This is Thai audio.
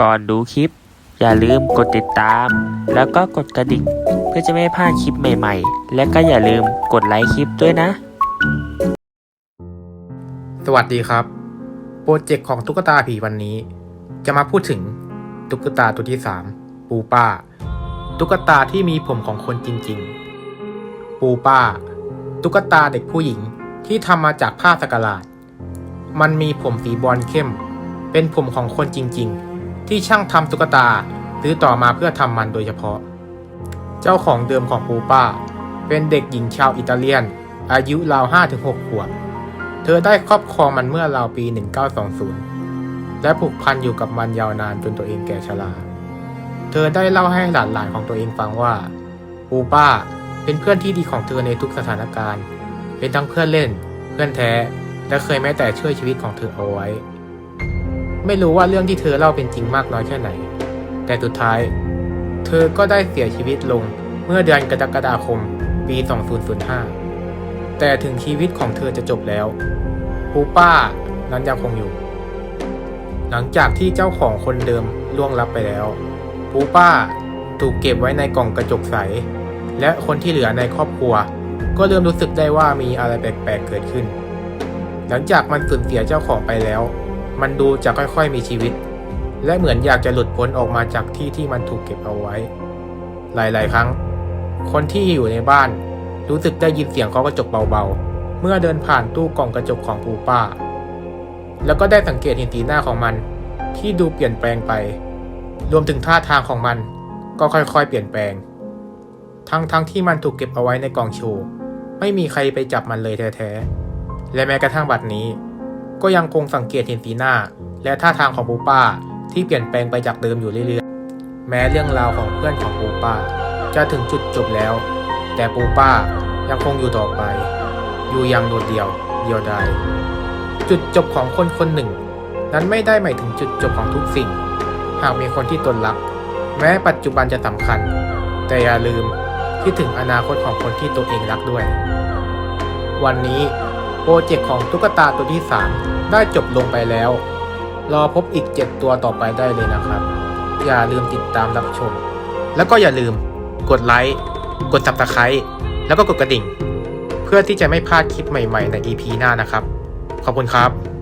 ก่อนดูคลิป อย่าลืมกดติดตาม แล้วก็กดกระดิ่งเพื่อจะไม่พลาดคลิปใหม่ๆ และก็อย่าลืมกดไลค์คลิปด้วยนะ สวัสดีครับ โปรเจกต์ของตุ๊กตาผีวันนี้ จะมาพูดถึงตุ๊กตาตัวที่ 3 ปูป้า ตุ๊กตาที่มีผมของคนจริงๆ ปูป้า ตุ๊กตาเด็กผู้หญิงที่ทำมาจากผ้าสกลาด มันมีผมสีบอลเข้ม เป็นผมของคนจริง ๆ ที่ช่างทำตุ๊กตาซื้อต่อมาเพื่อทำมันโดยเฉพาะ เจ้าของเดิมของปูป้า เป็นเด็กหญิงชาวอิตาเลียน อายุราว 5-6 ขวบ เธอได้ครอบครองมันเมื่อราวปี 1920 และผูกพันอยู่กับมันยาวนานจนตัวเองแก่ชรา เธอได้เล่าให้หลานๆของตัวเองฟังว่า ปูป้าเป็นเพื่อนที่ดีของเธอในทุกสถานการณ์ เป็นทั้งเพื่อนเล่น เพื่อนแท้ และเคยแม้แต่ช่วยชีวิตของเธอเอาไว้ ไม่รู้ว่าเรื่องที่เธอเล่าเป็นจริงมากน้อยแค่ไหน แต่สุดท้าย เธอก็ได้เสียชีวิตลงเมื่อเดือนกรกฎาคม ปี 2005 แต่ถึงชีวิตของเธอจะจบแล้วปูป้านั้นยังคงอยู่ หลังจากที่เจ้าของคนเดิมล่วงลับไปแล้วปูป้าถูกเก็บไว้ในกล่องกระจกใส และคนที่เหลือในครอบครัว ก็เริ่มรู้สึกได้ว่ามีอะไรแปลกๆเกิดขึ้น หลังจากมันสูญเสียเจ้าของไปแล้ว มันดูจะค่อยๆมีชีวิต และเหมือนอยากจะหลุดพ้นออกมาจากที่ที่มันถูกเก็บเอาไว้ หลายๆ ครั้ง คนที่อยู่ในบ้าน รู้สึกได้ยินเสียงเคาะกระจกเบาๆ เมื่อเดินผ่านตู้กล่องกระจกของปูป้า แล้วก็ได้สังเกตเห็นสีหน้าของมัน ที่ดูเปลี่ยนแปลงไป รวมถึงท่าทางของมันก็ค่อยๆ เปลี่ยนแปลง ทั้งๆทที่มันถูกเก็บเอาไว้ในกล่องโชว์ ไม่มีใครไปจับมันเลยแท้ๆ และแม้กระทั่งบัดนี้ ก็ยังคงสังเกตเห็นสีหน้า และท่าทางของปูป้าที่เปลี่ยนแปลงไปจากเดิมอยู่เรื่อยๆ แม้เรื่องราวของเพื่อนของปูป้า จะถึงจุดจบแล้ว แต่ปูป้ายังคงอยู่ต่อไป อยู่อย่างโดดเดี่ยวเดียวดายจุดจบของคนคนหนึ่ง นั้นไม่ได้หมายถึงจุดจบของทุกสิ่ง หากมีคนที่ตนรัก แม้ปัจจุบันจะสำคัญ แต่อย่าลืมคิดถึงอนาคตของคนที่ตัวเองรักด้วย วันนี้ โปรเจกต์ของตุ๊กตาตัวที่ 3 ได้จบลงไปแล้ว รอพบอีก 7 ตัวต่อไปได้เลยนะครับ อย่าลืมติดตามรับชม แล้วก็อย่าลืมกดไลค์กด subscribe แล้วก็กดกระดิ่ง เพื่อที่จะไม่พลาดคลิปใหม่ๆใน EP หน้านะครับ ขอบคุณครับ